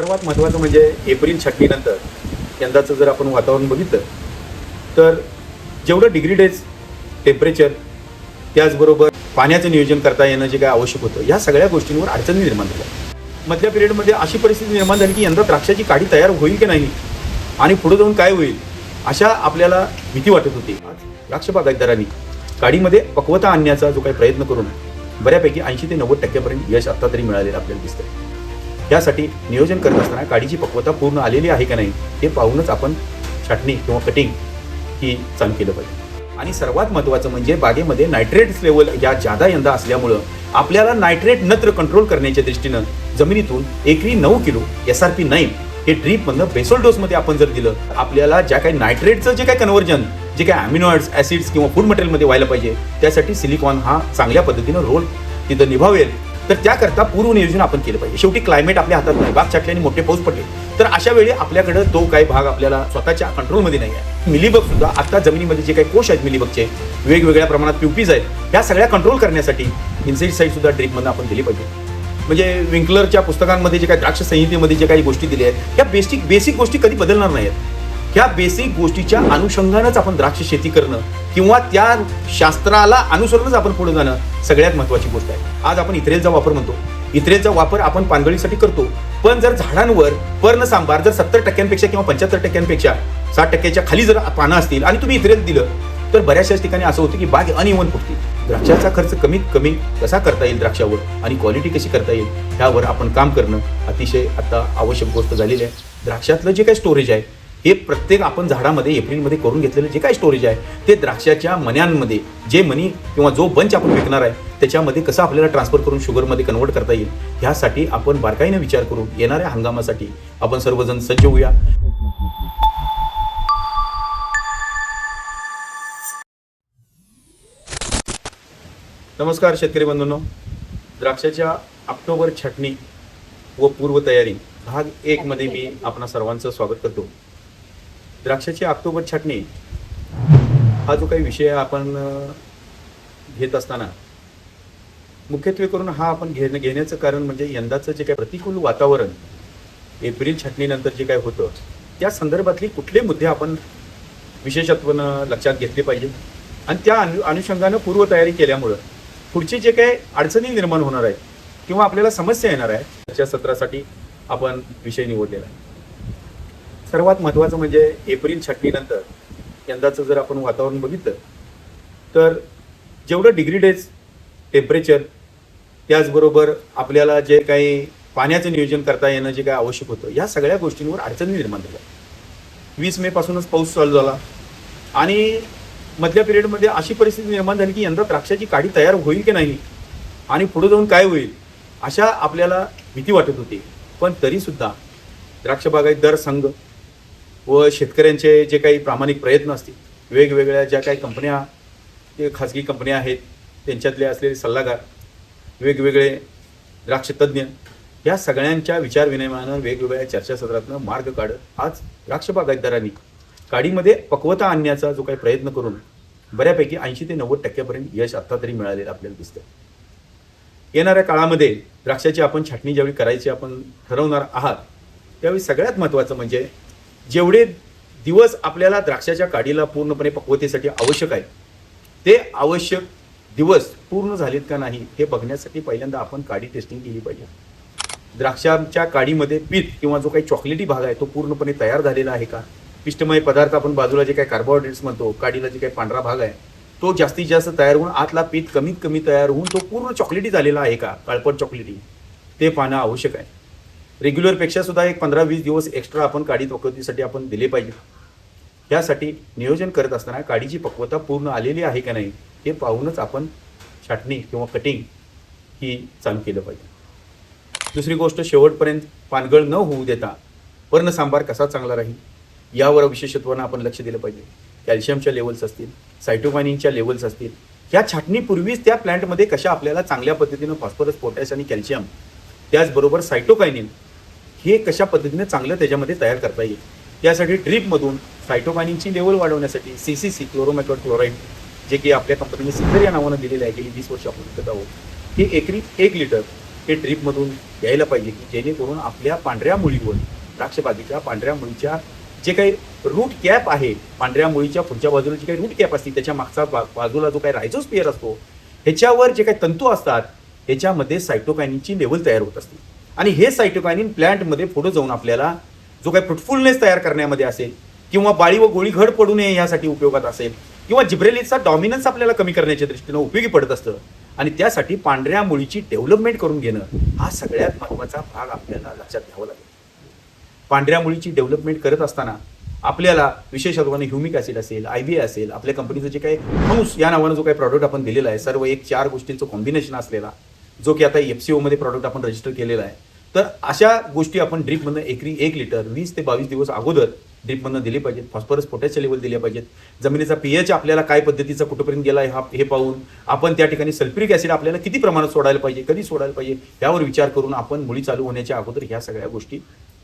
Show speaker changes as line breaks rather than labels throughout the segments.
सर्वात महत्त्वाचं म्हणजे एप्रिल छटणीनंतर यंदाचं जर आपण वातावरण बघितलं तर जेवढं डिग्री डेज टेम्परेचर त्याचबरोबर पाण्याचं नियोजन करता येणं जे काय आवश्यक होतं या सगळ्या गोष्टींवर अडचणी निर्माण झाल्या. मधल्या पिरियडमध्ये अशी परिस्थिती निर्माण झाली की यंदा द्राक्षाची काडी तयार होईल की नाही आणि पुढे जाऊन काय होईल अशा आपल्याला भीती वाटत होती. आज द्राक्ष बागायतदारांनी काडीमध्ये पक्वता आणण्याचा जो काही प्रयत्न करून बऱ्यापैकी ऐंशी ते नव्वद टक्क्यापर्यंत यश आता तरी मिळालेलं आपल्याला दिसतंय. यासाठी नियोजन करत असताना काडीची पक्वता पूर्ण आलेली आहे का नाही हे पाहूनच आपण छाटणी किंवा कटिंग ही चालू केलं पाहिजे. आणि सर्वात महत्त्वाचं म्हणजे बागेमध्ये नायट्रेट्स लेवल या जादा यंदा असल्यामुळं आपल्याला नायट्रेट नत्र कंट्रोल करण्याच्या दृष्टीनं जमिनीतून एकरी नऊ kilo S R P nine हे ड्रीपमधनं बेसोल डोसमध्ये आपण जर दिलं आपल्याला ज्या काही नायट्रेटचं जे काही कन्व्हर्जन जे काही अमिनॉइड्स ॲसिड्स किंवा फूड मटेरियलमध्ये व्हायला पाहिजे त्यासाठी सिलिकॉन हा चांगल्या पद्धतीनं रोल तिथं निभावेल. तर त्याकरता पूर्वनियोजन आपण केलं पाहिजे. शेवटी क्लायमेट आपल्या हातात नाही. बाग आणि मोठे पाऊस पडले तर अशा वेळी आपल्याकडे तो काही भाग आपल्याला स्वतःच्या कंट्रोलमध्ये नाही आहे. मिलीबग सुद्धा आता जमिनीमध्ये जे काही कोश आहेत मिलीबगचे वेगवेगळ्या प्रमाणात प्युपीज आहेत ह्या सगळ्या कंट्रोल करण्यासाठी इन्सेक्टिसाईड सुद्धा ड्रिपमधून आपण दिली पाहिजे. म्हणजे विंकलरच्या पुस्तकांमध्ये जे काही द्राक्ष संहितेमध्ये जे काही गोष्टी दिल्या आहेत त्या बेसिक बेसिक गोष्टी कधी बदलणार नाहीत ह्या बेसिक गोष्टीच्या अनुषंगानंच आपण द्राक्ष शेती करणं किंवा त्या शास्त्राला अनुसरूनच आपण पुढे जाणं सगळ्यात महत्वाची गोष्ट आहे. आज आपण इथरेलचा वापर म्हणतो. इथरेलचा वापर आपण पानगळीसाठी करतो. पण जर झाडांवर पर्ण सांबार जर सत्तर टक्क्यांपेक्षा किंवा पंच्याहत्तर टक्क्यांपेक्षा साठ टक्क्याच्या खाली जर पानं असतील आणि तुम्ही इथरेल दिलं तर बऱ्याचशाच ठिकाणी असं होतं की बाग अनिवन फुटते द्राक्षाचा खर्च कमीत कमी कसा करता येईल द्राक्षावर आणि क्वालिटी कशी करता येईल ह्यावर आपण काम करणं अतिशय आता आवश्यक गोष्ट झालेली आहे. द्राक्षातलं जे काही स्टोरेज आहे हे प्रत्येक आपण झाडामध्ये एप्रिलमध्ये करून घेतलेलं जे काय स्टोरेज आहे ते द्राक्षाच्या मन्यांमध्ये जे मनी किंवा जो बंच आपण विकणार आहे त्याच्यामध्ये कसं आपल्याला ट्रान्सफर करून शुगरमध्ये कन्वर्ट करता येईल ह्यासाठी आपण बारकाईने विचार करून येणाऱ्या हंगामासाठी आपण सर्वजण सज्ज होऊया. नमस्कार शेतकरी बंधूंनो. द्राक्षाच्या ऑक्टोबर छटणी व पूर्वतयारी भाग एक मध्ये मी आपणा सर्वांचं स्वागत करतो. द्राक्षाची ऑक्टोबर छाटणी हा जो काही विषय आपण घेत असताना मुख्यत्वे करून हा आपण घेणं घेण्याचं कारण म्हणजे यंदाचं जे काही प्रतिकूल वातावरण एप्रिल छाटणीनंतर जे काही होतं त्या संदर्भातली कुठले मुद्दे आपण विशेषत्वानं लक्षात घेतले पाहिजे. आणि त्या अनु अनुषंगानं पूर्वतयारी केल्यामुळं पुढचे जे काही अडचणी निर्माण होणार आहेत किंवा आपल्याला समस्या येणार आहे त्याच्या सत्रासाठी आपण विषय निवडलेला आहे. सर्वात महत्त्वाचं म्हणजे एप्रिल छटणीनंतर यंदाचं जर आपण वातावरण बघितलं तर जेवढं डिग्री डेज टेम्परेचर त्याचबरोबर आपल्याला जे काही पाण्याचं नियोजन करता येणं जे काही आवश्यक होतं या सगळ्या गोष्टींवर अडचणी निर्माण झाल्या. वीस मेपासूनच पाऊस चालू झाला. आणि मधल्या पिरियडमध्ये अशी परिस्थिती निर्माण झाली की यंदा द्राक्षाची काडी तयार होईल की नाही आणि पुढे जाऊन काय होईल अशा आपल्याला भीती वाटत होती. पण तरीसुद्धा द्राक्ष बागायतदार संघ व शेतकऱ्यांचे जे काही प्रामाणिक प्रयत्न असतील वेगवेगळ्या ज्या काही कंपन्या ते खाजगी कंपन्या आहेत त्यांच्यातले असलेले सल्लागार वेगवेगळे द्राक्षतज्ञ या सगळ्यांच्या विचारविनिमयानं वेगवेगळ्या चर्चासत्रातनं मार्ग काढत आज द्राक्ष बागायतदारांनी काडीमध्ये पक्वता आणण्याचा जो काही प्रयत्न करून बऱ्यापैकी ऐंशी ते नव्वद टक्क्यापर्यंत यश आत्ता तरी मिळालेलं आपल्याला दिसतं येणाऱ्या काळामध्ये द्राक्षाची आपण छाटणी ज्यावेळी करायची आपण ठरवणार आहात त्यावेळी सगळ्यात महत्त्वाचं म्हणजे जेवढे दिवस आपल्याला द्राक्षाच्या काडीला पूर्णपणे पक्वतेसाठी आवश्यक आहे ते आवश्यक दिवस पूर्ण झालेत का नाही हे बघण्यासाठी पहिल्यांदा आपण काडी टेस्टिंग केली पाहिजे. द्राक्षांच्या काडीमध्ये पीठ किंवा जो काही चॉकलेटी भाग आहे तो पूर्णपणे तयार झालेला आहे का? पिष्टमय पदार्थ आपण बाजूला जे काही कार्बोहायड्रेट्स म्हणतो काडीला जे काही पांढरा भाग आहे तो जास्तीत जास्त तयार होऊन आतला पीत कमीत कमी तयार होऊन तो पूर्ण चॉकलेटी झालेला आहे का? काळपट चॉकलेटी ते पाहणं आवश्यक आहे. रेग्युलरपेक्षा सुद्धा एक पंधरा वीस दिवस एक्स्ट्रा आपण काडी पकवतीसाठी आपण दिले पाहिजे. यासाठी नियोजन करत असताना काडीची पक्वता पूर्ण आलेली आहे का नाही हे पाहूनच आपण छाटणी किंवा कटिंग ही चालू केलं पाहिजे. दुसरी गोष्ट शेवटपर्यंत पानगळ न होऊ देता पर्ण सांबार कसा चांगला राहील यावर विशेषत्वानं आपण लक्ष दिलं पाहिजे. कॅल्शियमच्या लेवल्स असतील सायटोकायनिनच्या लेवल्स असतील या छाटणीपूर्वीच त्या प्लॅन्टमध्ये कशा आपल्याला चांगल्या पद्धतीनं फॉस्फरस पोटॅश आणि कॅल्शियम त्याचबरोबर सायटोकायनिन हे कशा पद्धतीने चांगलं त्याच्यामध्ये तयार करता येईल? यासाठी ड्रीपमधून सायटोकायनिनची लेवल वाढवण्यासाठी सी सी सी क्लोरोमॅटोड क्लोराईड जे की आपल्या कंपनीने सिद्धर या नावानं दिलेलं आहे गेली वीस वर्ष आपण विकत आहोत हे एकरी एक लिटर हे ड्रीपमधून द्यायला पाहिजे की जेणेकरून आपल्या पांढऱ्या मुळीवर द्राक्षबागेच्या पांढऱ्या मुळीच्या जे काही रूट कॅप आहे पांढऱ्या मुळीच्या पुढच्या बाजूला जी काही रूट कॅप असते त्याच्या मागचा बा- बाजूला जो काही रायझोस्पियर असतो ह्याच्यावर जे काही तंतू असतात ह्याच्यामध्ये सायटोकायनिनची लेवल तयार होत असते. आणि हे सायटोकायनिन प्लॅन्टमध्ये पुढे जाऊन आपल्याला जो काही फ्रुटफुलनेस तयार करण्यामध्ये असेल किंवा बाळी व गोळी घड पडू नये यासाठी उपयोगात असेल किंवा जिब्रेलिसचा डॉमिनन्स आपल्याला कमी करण्याच्या दृष्टीनं उपयोगी पडत असतं आणि त्यासाठी पांढऱ्या मुळीची डेव्हलपमेंट करून घेणं हा सगळ्यात महत्त्वाचा भाग आपल्याला लक्षात घ्यावा लागेल. पांढऱ्या मुळीची डेव्हलपमेंट करत असताना आपल्याला विशेष अर्थाने ह्युमिक ॲसिड असेल आय बी असेल आपल्या कंपनीचं जे काही हंस या नावानं जो काही प्रॉडक्ट आपण दिलेला आहे सर्व एक चार गोष्टींचं कॉम्बिनेशन असलेला जो की आता एफ सी ओमध्ये प्रॉडक्ट आपण रजिस्टर केलेला आहे तर अशा गोष्टी आपण ड्रीपमधनं एकरी एक लिटर वीस ते बावीस दिवस अगोदर ड्रीपमधनं दिले पाहिजेत. फॉस्फरस पोटॅशच्या लेवल दिल्या पाहिजेत. जमिनीचा पीएच आपल्याला काय पद्धतीचा कुठंपर्यंत गेला आहे हा हे पाहून आपण त्या ठिकाणी सल्फ्युरिक ॲसिड आपल्याला किती प्रमाणात सोडायला पाहिजे कधी सोडायला पाहिजे यावर विचार करून आपण मुळी चालू होण्याच्या अगोदर ह्या सगळ्या गोष्टी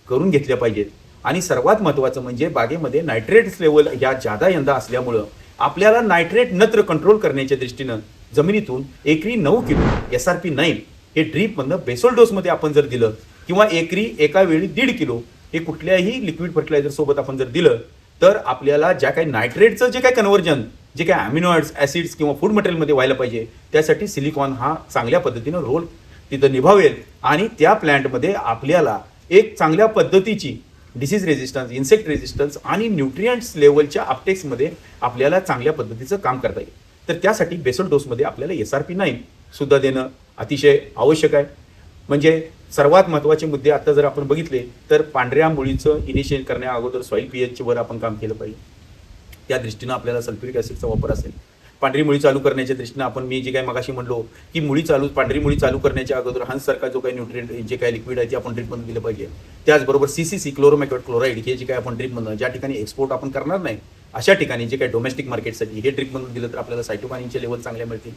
करून घेतल्या पाहिजेत. आणि सर्वात महत्त्वाचं म्हणजे बागेमध्ये नायट्रेट्स लेवल या जादा यंदा असल्यामुळं आपल्याला नायट्रेट नत्र कंट्रोल करण्याच्या दृष्टीनं जमिनीतून एकरी नऊ kilo S R P nine हे ड्रीपमधनं बेसोल डोसमध्ये आपण जर दिलं किंवा एकरी एका वेळी दीड किलो हे कुठल्याही लिक्विड फर्टिलायझर सोबत आपण जर दिलं तर आपल्याला ज्या काही नायट्रेटचं जे काही कन्व्हर्जन जे काही अमिनोइड्स ॲसिड्स किंवा फूड मटेरियलमध्ये व्हायला पाहिजे त्यासाठी सिलिकॉन हा चांगल्या पद्धतीनं रोल तिथं निभावेल. आणि त्या प्लॅन्टमध्ये आपल्याला एक चांगल्या पद्धतीची डिसीज रेजिस्टन्स इन्सेक्ट रेजिस्टन्स आणि न्यूट्रियंट्स लेवलच्या अपटेक्समध्ये आपल्याला चांगल्या पद्धतीचं काम करता येईल. तर त्यासाठी बेसल डोसमध्ये आपल्याला एस आर पी नाईन सुद्धा देणं अतिशय आवश्यक आहे. म्हणजे सर्वात महत्त्वाचे मुद्दे आता जर आपण बघितले तर पांढऱ्या मुळीचं इनिशिएट करण्या अगोदर सॉईल पीएचच्या वर आपण काम केलं पाहिजे. त्या दृष्टीनं आपल्याला सल्फ्युरिक ॲसिडचा वापर असेल. पांढरी मुळी चालू करण्याच्या दृष्टीनं आपण मी जे काही मगाशी म्हणलो की मुळी चालू पांढरी मुळी चालू करण्याच्या अगोदर हंससारखा जो काही न्यूट्रिएंट जे काही लिक्विड आहे ते आपण ड्रिपमधून दिलं पाहिजे. त्याचबरोबर सी सी सी क्लोरोमॅक्रोड क्लोराईड हे जे काही आपण ड्रिपमधून ज्या ठिकाणी एक्सपोर्ट आपण करणार नाही अशा ठिकाणी जे काही डोमेस्टिक मार्केटसाठी हे ड्रिपमधून दिलं तर आपल्याला सायटोकानीचे लेवल चांगल्या मिळतील.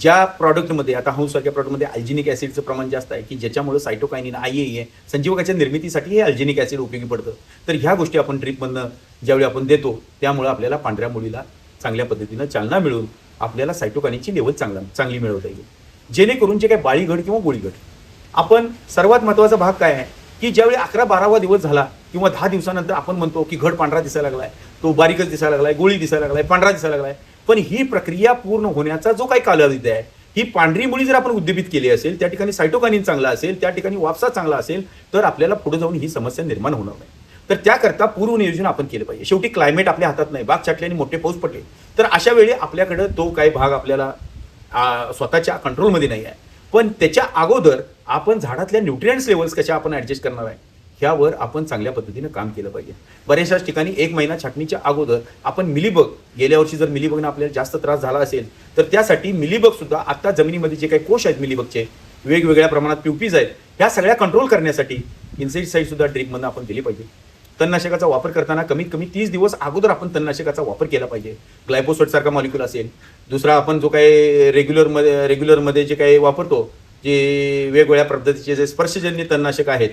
ज्या प्रॉडक्टमध्ये आता हाऊसारख्या प्रॉडक्टमध्ये अल्जिनिक ॲसिडचं प्रमाण जास्त आहे की ज्याच्यामुळे सायटोकायनिन आय ए संजीवकाच्या निर्मितीसाठी हे अल्जिनिक ॲसिड उपयोगी पडतं. तर ह्या गोष्टी आपण ट्रिपमधनं ज्यावेळी आपण देतो त्यामुळे आपल्याला पांढऱ्या मुलीला चांगल्या पद्धतीनं चालना मिळून आपल्याला सायटोकानीची लेवल चांगला चांगली मिळवता येईल. जेणेकरून जे काही बाळीगड किंवा गोळीगड. आपण सर्वात महत्त्वाचा भाग काय आहे? की ज्यावेळी अकरा बारावा दिवस झाला किंवा दहा दिवसानंतर आपण म्हणतो की घड पांढरा दिसायला लागलाय तो बारीकच दिसायला लागलाय गोळी दिसायला लागलाय पांढरा दिसायला लागलाय. पण ही प्रक्रिया पूर्ण होण्याचा जो काही कालावधी आहे ही पांढरी मुळी जर आपण उद्दीपित केली असेल त्या ठिकाणी सायटोकानिन चांगला असेल त्या ठिकाणी वापसा चांगला असेल तर आपल्याला पुढे जाऊन ही समस्या निर्माण होणार नाही. तर त्याकरता पूर्वनियोजन आपण केलं पाहिजे. शेवटी क्लायमेट आपल्या हातात नाही. बाग छाटल्याने मोठे पाऊस पडले. तर अशा वेळी आपल्याकडं तो काही भाग आपल्याला स्वतःच्या कंट्रोलमध्ये नाही आहे. पण त्याच्या अगोदर आपण झाडातल्या न्यूट्रियंट्स लेवल्स कशा आपण ॲडजस्ट करणार आहे ह्यावर आपण चांगल्या पद्धतीनं काम केलं पाहिजे. बऱ्याचशाच ठिकाणी एक महिना छाटणीच्या अगोदर आपण मिलीबग गेल्या वर्षी जर मिलीबगनं आपल्याला जास्त त्रास झाला असेल तर त्यासाठी मिलीबग सुद्धा जमिनीमध्ये जे काही कोश आहेत मिलीबगचे वेगवेगळ्या प्रमाणात प्युपीज आहेत ह्या सगळ्या कंट्रोल करण्यासाठी इन्सेक्टिसाईड सुद्धा ड्रिपमधनं आपण दिली पाहिजे. तणनाशकाचा वापर करताना कमीत कमी तीस दिवस अगोदर आपण तणनाशकाचा वापर केला पाहिजे. ग्लायपोसोट सारखा मॉलिक्युल असेल. दुसरा आपण जो काही रेग्युलरमध्ये रेग्युलरमध्ये जे काही वापरतो जे वेगवेगळ्या पद्धतीचे जे स्पर्शजन्य तणनाशक आहेत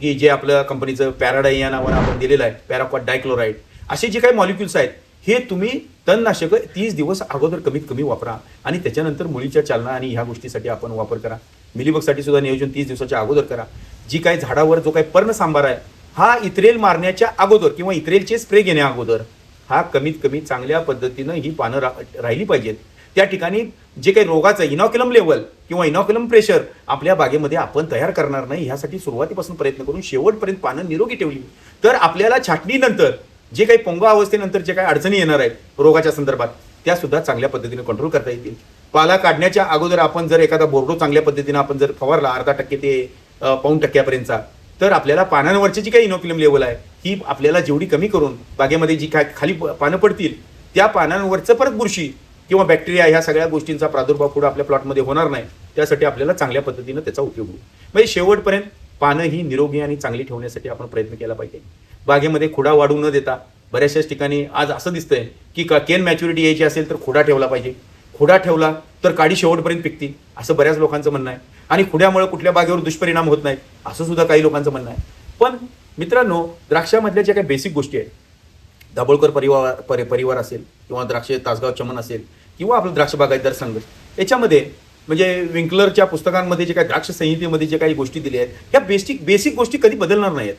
की जे आपल्या कंपनीचं पॅराडाई या नावानं आपण दिलेलं आहे पॅराकॉट डायक्लोराईड असे जे काही मॉलिक्युल्स आहेत हे तुम्ही तणनाशक तीस दिवस अगोदर कमीत कमी वापरा आणि त्याच्यानंतर मुलीच्या चालना आणि ह्या गोष्टीसाठी आपण वापर करा. मिलीबगसाठी सुद्धा नियोजन तीस दिवसाच्या अगोदर करा. जी काही झाडावर जो काही पर्ण सांबार आहे हा इत्रेल मारण्याच्या अगोदर किंवा इत्रेलचे स्प्रे घेण्या अगोदर हा कमीत कमी चांगल्या पद्धतीनं ही पानं रा राहिली पाहिजेत. त्या ठिकाणी जे काही रोगाचं इनॉक्युलम लेवल किंवा इनॉक्युलम प्रेशर आपल्या बागेमध्ये आपण तयार करणार नाही ह्यासाठी सुरुवातीपासून प्रयत्न करून शेवटपर्यंत पानं निरोगी ठेवली. तर आपल्याला छाटणीनंतर जे काही पोंगा अवस्थेनंतर जे काही अडचणी येणार आहेत रोगाच्या संदर्भात त्या सुद्धा चांगल्या पद्धतीने कंट्रोल करता येतील. पाला काढण्याच्या अगोदर आपण जर एखादा बोर्डो चांगल्या पद्धतीने आपण जर फवारला अर्धा टक्के ते पाऊन पाऊण टक्क्यापर्यंतचा तर आपल्याला पानांवरची जी काही इनोक्युलम लेवल आहे ही आपल्याला जेवढी कमी करून बागेमध्ये जी काय खाली प- पानं पडतील त्या पानांवरचं परत बुरशी किंवा बॅक्टेरिया ह्या सगळ्या गोष्टींचा प्रादुर्भाव पुढे आपल्या प्लॉटमध्ये होणार नाही. त्यासाठी आपल्याला चांगल्या पद्धतीनं त्याचा उपयोग होईल. म्हणजे शेवटपर्यंत पानं ही निरोगी आणि चांगली ठेवण्यासाठी आपण प्रयत्न केला पाहिजे. बागेमध्ये खुडा वाढू न देता बऱ्याचशाच ठिकाणी आज असं दिसतंय की का केन मॅच्युरिटी यायची असेल तर खुडा ठेवला पाहिजे. खुडा ठेवला तर काडी शेवटपर्यंत पिकतील असं बऱ्याच लोकांचं म्हणणं आहे. आणि खुड्यामुळे कुठल्या बागेवर दुष्परिणाम होत नाहीत असं सुद्धा काही लोकांचं म्हणणं आहे. पण मित्रांनो द्राक्षामधल्या ज्या काही बेसिक गोष्टी आहेत दाभोळकर परिवार परि परिवार असेल किंवा द्राक्ष तासगाव चमन असेल किंवा आपलं द्राक्ष बागायतदार संघ याच्यामध्ये म्हणजे विंकलरच्या पुस्तकांमध्ये जे काही द्राक्ष संहितेमध्ये जे काही गोष्टी दिल्या आहेत ह्या बेसिक बेसिक गोष्टी कधी बदलणार नाहीत.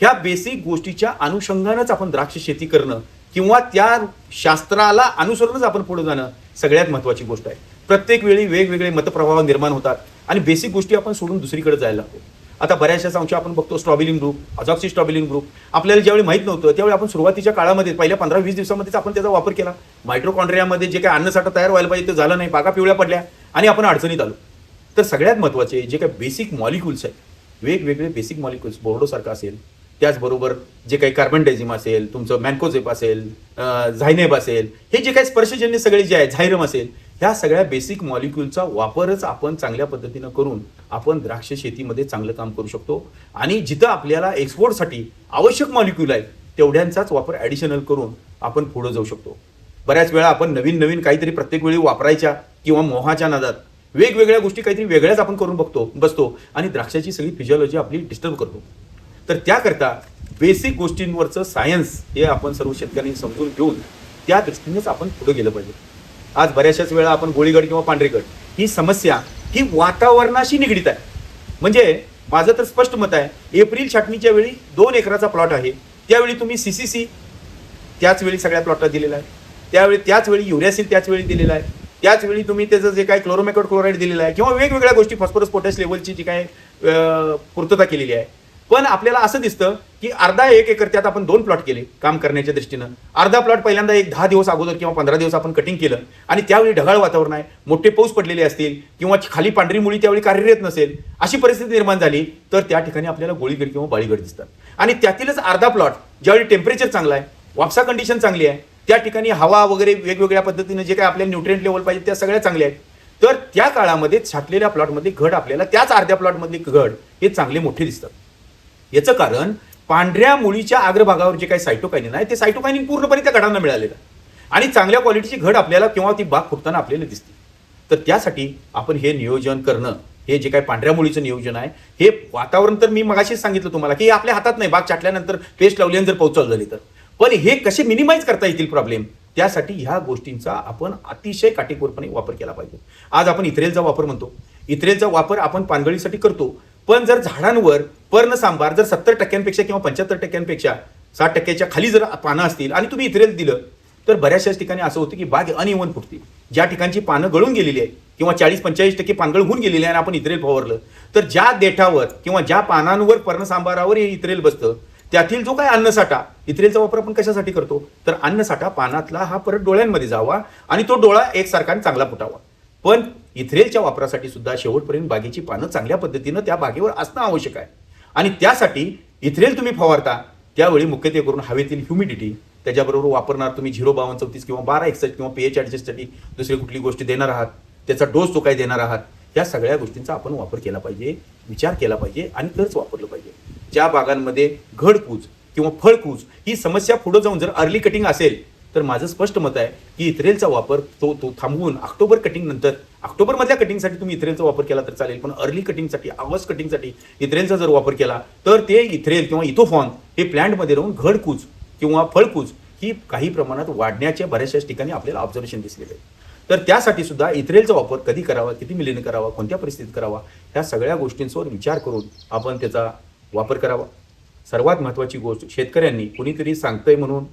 ह्या बेसिक गोष्टीच्या अनुषंगानंच आपण द्राक्ष शेती करणं किंवा त्या शास्त्राला अनुसरूनच आपण पुढे जाणं सगळ्यात महत्त्वाची गोष्ट आहे. प्रत्येक वेळी वेगवेगळे मतप्रभाव निर्माण होतात. आणि बेसिक गोष्टी आपण सोडून दुसरीकडे जायला लागतो आता बऱ्याचशा अंशी आपण बघतो स्ट्रॉबेलिंग ग्रुप अजॉक्सी स्ट्रॉबेलिंग ग्रुप आपल्याला ज्यावेळी माहीत नव्हतं त्यावेळी आपण सुरुवातीच्या काळामध्ये पहिल्या पंधरा वीस दिवसामध्येच आपण त्याचा वापर केला. मायट्रोकॉन्ड्रियामध्ये जे काही अन्नसाठा तयार व्हायला पाहिजे ते झालं नाही बागा पिवळ्या पडल्या आणि आपण अडचणीत आलो. तर सगळ्यात महत्त्वाचे जे काही बेसिक मॉलिक्युल्स आहेत वेगवेगळे बेसिक मॉलिक्युल्स बोर्डोसारखं असेल त्याचबरोबर जे काही कार्बन डायझिम असेल तुमचं मॅन्कोझेप असेल झायनेब असेल हे जे काही स्पर्शजन्य सगळे जे आहे झायरम असेल ह्या सगळ्या बेसिक मॉलिक्युलचा वापरच आपण चांगल्या पद्धतीनं करून आपण द्राक्ष शेतीमध्ये चांगलं काम करू शकतो. आणि जिथं आपल्याला एक्सपोर्टसाठी आवश्यक मॉलिक्युल आहे तेवढ्यांचाच वापर ॲडिशनल करून आपण पुढं जाऊ शकतो. बऱ्याच वेळा आपण नवीन नवीन काहीतरी प्रत्येक वेळी वापरायच्या किंवा मोहाच्या नादात वेगवेगळ्या गोष्टी काहीतरी वेगळ्याच आपण करून बघतो बसतो आणि द्राक्षाची सगळी फिजिओलॉजी आपली डिस्टर्ब करतो. तर त्याकरता बेसिक गोष्टींवरचं सायन्स हे आपण सर्व शेतकऱ्यांनी समजून घेऊन त्या दृष्टीनेच आपण पुढे गेलं पाहिजे. आज बऱ्याचशाच वेळा आपण गोळीगड किंवा पांढरीगड ही समस्या ही वातावरणाशी निगडीत आहे. म्हणजे माझं तर स्पष्ट मत आहे एप्रिल छाटणीच्या वेळी दोन एकराचा प्लॉट आहे. त्यावेळी तुम्ही सी सी सी त्याच वेळी सगळ्या प्लॉटला दिलेला आहे. त्यावेळी त्याच वेळी युरियासिल त्याच वेळी दिलेला आहे. त्याच वेळी तुम्ही त्याचं जे काय क्लोरोमेकोड क्लोराईड दिलेलं आहे किंवा वेगवेगळ्या गोष्टी फॉस्फरस पोटॅश लेवलची जी काय पूर्तता केलेली आहे. पण आपल्याला असं दिसतं की अर्धा एक एकर त्यात आपण दोन प्लॉट केले काम करण्याच्या दृष्टीनं. अर्धा प्लॉट पहिल्यांदा एक दहा दिवस अगोदर किंवा पंधरा दिवस आपण कटिंग केलं आणि त्यावेळी ढगाळ वातावरण आहे मोठे पाऊस पडलेले असतील किंवा खाली पांढरी मुळी त्यावेळी कार्यरत नसेल अशी परिस्थिती निर्माण झाली तर त्या ठिकाणी आपल्याला गोळीगड किंवा बाळीगड दिसतात. आणि त्यातीलच अर्धा प्लॉट ज्यावेळी टेम्परेचर चांगलं आहे वापसा कंडिशन चांगली आहे त्या ठिकाणी हवा वगैरे वेगवेगळ्या पद्धतीने जे काय आपल्याला न्यूट्रिएंट लेवल पाहिजे त्या सगळ्या चांगल्या आहेत. तर त्या काळामध्ये छाटलेल्या प्लॉटमध्ये घड आपल्याला त्याच अर्ध्या प्लॉटमध्ये घड हे चांगले मोठे दिसतात. याचं कारण पांढऱ्या मुळीच्या आग्रभागावर जे काही सायटोकायनिन आहे ते सायटोकायनिन पूर्णपणे त्या घडांना मिळालेलं आहे. आणि चांगल्या क्वालिटीची घड आपल्याला किंवा ती बाग फुटताना आपल्याला दिसते. तर त्यासाठी आपण हे नियोजन करणं हे जे काही पांढऱ्या मुळीचं नियोजन आहे हे वातावरण तर मी मगाशीच सांगितलं तुम्हाला की हे आपल्या हातात नाही बाग चाटल्यानंतर पेस्ट लावली आणि जर पाऊस झाली तर. पण हे कसे मिनिमाइज करता येतील प्रॉब्लेम त्यासाठी ह्या गोष्टींचा आपण अतिशय काटेकोरपणे वापर केला पाहिजे. आज आपण इथरेलचा वापर म्हणतो. इथरेलचा वापर आपण पानगळीसाठी करतो. पण जर झाडांवर पर्ण सांबार जर सत्तर टक्क्यांपेक्षा किंवा पंच्याहत्तर टक्क्यांपेक्षा साठ टक्क्याच्या खाली जर पानं असतील आणि तुम्ही इथरेल दिलं तर बऱ्याचशाच ठिकाणी असं होतं की बाग अनिवन फुटते ज्या ठिकाणची पानं गळून गेलेली आहे किंवा चाळीस पंचेचाळीस टक्के पानगळ होऊन गेलेली आहे आणि आपण इतरेल फवारलं तर ज्या देठावर किंवा ज्या पानांवर पर्णसांबारावर हे इतरेल बसतं त्यातील जो काय अन्नसाठा इतरेलचा वापर आपण कशासाठी करतो? तर अन्नसाठा पानातला हा परत डोळ्यांमध्ये जावा आणि तो डोळा एकसारखा आणि चांगला फुटावा. पण इथ्रेलच्या वापरासाठी सुद्धा शेवटपर्यंत बागेची पानं चांगल्या पद्धतीनं त्या बागेवर असणं आवश्यक आहे. आणि त्यासाठी इथ्रेल तुम्ही फवारता त्यावेळी मुख्यत्वे करून हवेतील ह्युमिडिटी त्याच्याबरोबर वापरणार तुम्ही झिरो बावन्न चौतीस किंवा बारा एकसष्ट किंवा पी एच ॲडजस्टसाठी दुसरी कुठली गोष्टी देणार आहात त्याचा डोस तो काय देणार आहात या सगळ्या गोष्टींचा आपण वापर केला पाहिजे विचार केला पाहिजे आणि तरच वापरलं पाहिजे. ज्या बागांमध्ये घडकूज किंवा फळकूज ही समस्या पुढे जाऊन जर अर्ली कटिंग असेल तर माझं स्पष्ट मत आहे की इथरेलचा वापर तो तो थांबवून ऑक्टोबर कटिंग नंतर ऑक्टोबरमधल्या कटिंगसाठी तुम्ही इथ्रेलचा वापर केला तर चालेल पण अर्ली कटिंगसाठी ऑगस्ट कटिंगसाठी इथ्रेलचा जर वापर केला तर ते इथ्रेल किंवा इथोफॉन हे प्लॅन्टमध्ये राहून घडकूज किंवा फळकूज ही काही प्रमाणात वाढण्याच्या बऱ्याचशाच ठिकाणी आपल्याला ऑब्झर्वेशन दिसलेलं आहे तर त्यासाठी सुद्धा इथ्रेलचा वापर कधी करावा किती मिलीने करावा कोणत्या परिस्थितीत करावा ह्या सगळ्या गोष्टींवर विचार करून आपण त्याचा वापर करावा. सर्वात महत्त्वाची गोष्ट शेतकऱ्यांनी कुणीतरी सांगतंय म्हणून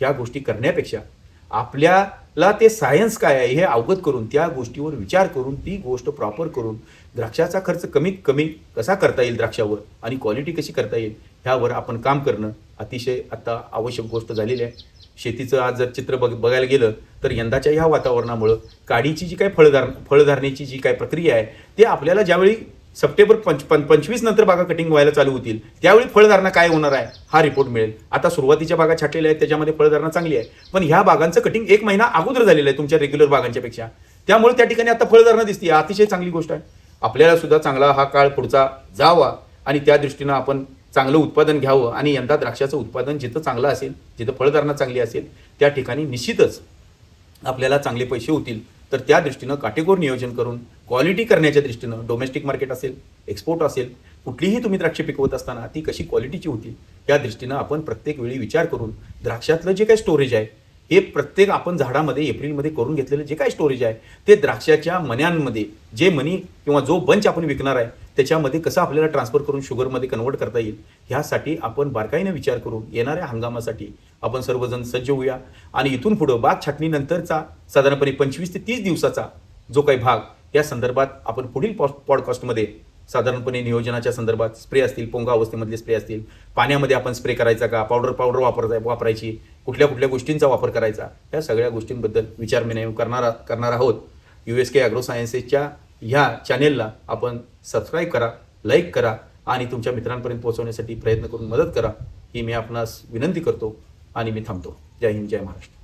ह्या गोष्टी करण्यापेक्षा आपल्याला ते सायन्स काय आहे हे अवगत करून त्या गोष्टीवर विचार करून ती गोष्ट प्रॉपर करून द्राक्षाचा खर्च कमीत कमी कसा करता येईल द्राक्षावर आणि क्वालिटी कशी करता येईल ह्यावर आपण काम करणं अतिशय आता आवश्यक गोष्ट झालेली आहे. शेतीचं आज जर चित्र बघ बघायला गेलं तर यंदाच्या ह्या वातावरणामुळं काडीची जी काय फळधार फळधारणेची जी काय प्रक्रिया आहे ते आपल्याला ज्यावेळी सप्टेंबर पंच पं पंचवीस नंतर बागा कटिंग व्हायला चालू होतील. त्यावेळी फळधारणा काय होणार आहे? हा रिपोर्ट मिळेल. आता सुरुवातीच्या बागा छाटलेल्या आहेत त्याच्यामध्ये फळधारणा चांगली आहे. पण ह्या बागांचं कटिंग एक महिना अगोदर झालेलं आहे तुमच्या रेग्युलर बागांच्या पेक्षा त्यामुळे त्या ठिकाणी आता फळधारणा दिसते. अतिशय चांगली गोष्ट आहे. आपल्याला सुद्धा चांगला हा काळ पुढचा जावा आणि त्या दृष्टीनं आपण चांगलं उत्पादन घ्यावं आणि यंदा द्राक्षाचं उत्पादन जिथं चांगलं असेल जिथं फळधारणा चांगली असेल त्या ठिकाणी निश्चितच आपल्याला चांगले पैसे होतील. तर त्या दृष्टीनं काटेकोर नियोजन करून क्वालिटी करण्याच्या दृष्टीनं डोमेस्टिक मार्केट असेल एक्सपोर्ट असेल कुठलीही तुम्ही द्राक्षे पिकवत असताना ती कशी क्वालिटीची होती या दृष्टीनं आपण प्रत्येक वेळी विचार करून द्राक्षातलं जे काही स्टोरेज आहे हे प्रत्येक आपण झाडामध्ये एप्रिलमध्ये करून घेतलेलं जे काही स्टोरेज आहे ते द्राक्षाच्या मण्यांमध्ये जे मनी किंवा जो बंच आपण विकणार आहे त्याच्यामध्ये कसं आपल्याला ट्रान्सफर करून शुगरमध्ये कन्वर्ट करता येईल ह्यासाठी आपण बारकाईने विचार करून येणाऱ्या हंगामासाठी आपण सर्वजण सज्ज होऊया. आणि इथून पुढं बाग छाटणीनंतरचा साधारणपणे पंचवीस ते तीस दिवसाचा जो काही भाग या संदर्भात आपण पुढील पॉ पॉडकास्टमध्ये साधारणपणे नियोजनाच्या संदर्भात स्प्रे असतील पोंगा अवस्थेमधले स्प्रे असतील पाण्यामध्ये आपण स्प्रे करायचा का पावडर पावडर वापरता वापरायची कुठल्या कुठल्या गोष्टींचा वापर करायचा या सगळ्या गोष्टींबद्दल विचारविनिमय करणार करणार आहोत. यू एस के ॲग्रो सायन्सेसच्या ह्या चॅनेलला आपण सबस्क्राईब करा लाईक करा आणि तुमच्या मित्रांपर्यंत पोहोचवण्यासाठी प्रयत्न करून मदत करा ही मी आपणास विनंती करतो आणि मी थांबतो. जय हिंद जय महाराष्ट्र.